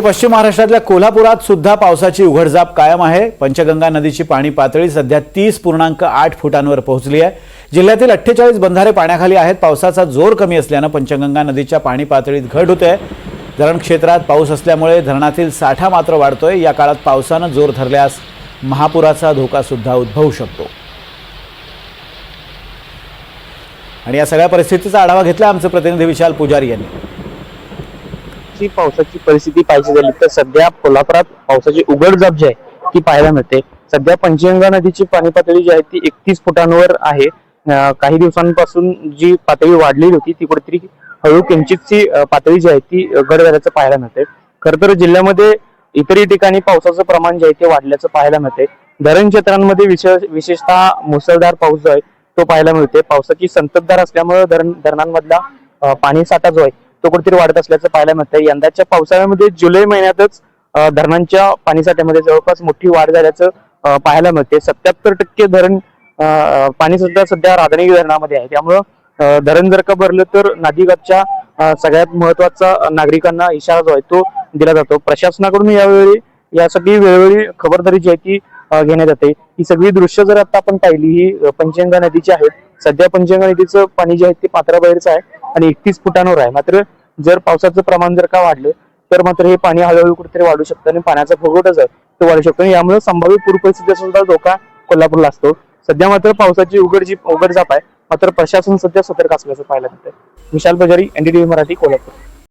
पश्चिम महाराष्ट्रातल्या कोल्हापुरात सुद्धा पावसाची उघडझाप कायम आहे. पंचगंगा नदीची पाणी पातळी सध्या तीस पूर्णांक आठ फुटांवर पोहोचली आहे. जिल्ह्यातील अठ्ठेचाळीस बंधारे पाण्याखाली आहेत. पावसाचा जोर कमी असल्यानं पंचगंगा नदीच्या पाणी पातळीत घट होते. धरण क्षेत्रात पाऊस असल्यामुळे धरणातील साठा मात्र वाढतोय. या काळात पावसानं जोर धरल्यास महापुराचा धोका सुद्धा उद्भवू शकतो. आणि या सगळ्या परिस्थितीचा आढावा घेतला आमचे प्रतिनिधी विशाल पुजारी यांनी. ची पावसाची परिस्थिती पाहिजे झाली तर सध्या कोल्हापुरात पावसाची उघडझाप जी आहे ती पाहायला मिळते. सध्या पंचगंगा नदीची पाणी पातळी जी आहे ती एकतीस फुटांवर आहे. काही दिवसांपासून जी पातळी वाढलेली होती ती कुठेतरी हळू किंचितची पातळी जी आहे ती घट झाल्याचं पाहायला मिळते. खर तर जिल्ह्यामध्ये इतरही ठिकाणी पावसाचं प्रमाण जे आहे ते वाढल्याचं पाहायला मिळते. धरण क्षेत्रांमध्ये विशेष विशेषतः मुसळधार पाऊस जो आहे तो पाहायला मिळते. पावसाची संततधार असल्यामुळे धरण धरणांमधला पाणी साठा जो आहे तो कुठेतरी वाढत असल्याचं पाहायला मिळतंय. यंदाच्या पावसाळ्यामध्ये जुलै महिन्यातच धरणांच्या पाणीसाठ्यामध्ये जवळपास मोठी वाढ झाल्याचं पाहायला मिळते सत्याहत्तर टक्के धरण पाणी सुद्धा सध्या राधानगी धरणामध्ये आहे. त्यामुळं धरण जर का भरलं तर नदीकाठच्या सगळ्यात महत्त्वाचा नागरिकांना इशारा जो आहे तो दिला जातो. प्रशासनाकडून यावेळी यासाठी वेळोवेळी खबरदारी जी आहे ती घेण्यात येते. ही सगळी दृश्य जर आता आपण पाहिली ही पंचगंगा नदीची आहेत सध्या पंचगंगा नदीचं पाणी जे आहे ते पात्राबाहेरचं आहे आणि एकतीस फुटांवर आहे. मात्र जर पावसाचं प्रमाण जर का वाढलं तर मात्र हे पाणी हळूहळू कुठेतरी वाढू शकतं आणि पाण्याचा फुगवटा आहे तो वाढू शकतो. आणि यामुळे संभाव्य पूरपरिस्थितीचा सुद्धा धोका कोल्हापूरला असतो. सध्या मात्र पावसाची उघड जी उघडझाप आहे. मात्र प्रशासन सध्या सतर्क असल्याचं पाहायला मिळतं विशाल बजारी एनडीटीव्ही मराठी कोल्हापूर.